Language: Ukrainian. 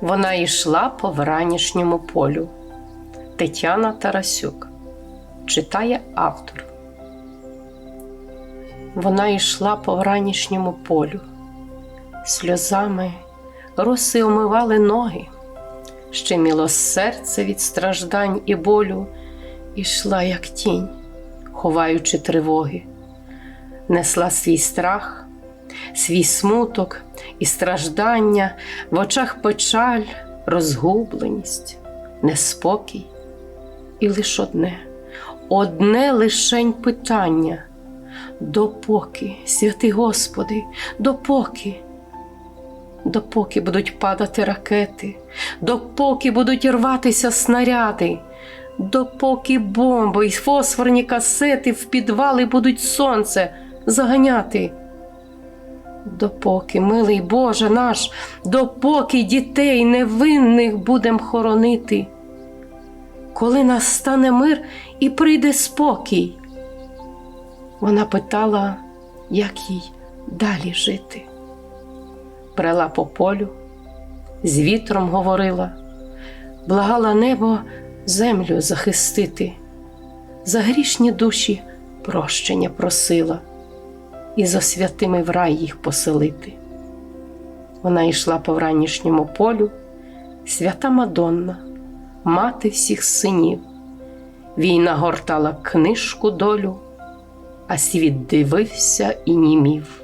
Вона йшла по вранішньому полю. Тетяна Тарасюк. Читає автор. Вона йшла по вранішньому полю, сльозами роси омивали ноги, щеміло серце від страждань і болю, ішла, як тінь, ховаючи тривоги, несла свій страх, свій смуток і страждання, в очах печаль, розгубленість, неспокій. І лиш одне, одне лишень питання. Допоки, святий Господи, допоки, допоки будуть падати ракети, допоки будуть рватися снаряди, допоки бомби і фосфорні касети в підвали будуть сонце заганяти. Допоки, милий Боже наш, допоки дітей невинних будем хоронити, коли настане мир і прийде спокій. Вона питала, як їй далі жити. Брела по полю, з вітром говорила, благала небо землю захистити, за грішні душі прощення просила і за святими в рай їх поселити. Вона йшла по вранішньому полю, свята Мадонна, мати всіх синів. Війна гортала книжку долю а світ дивився і німів.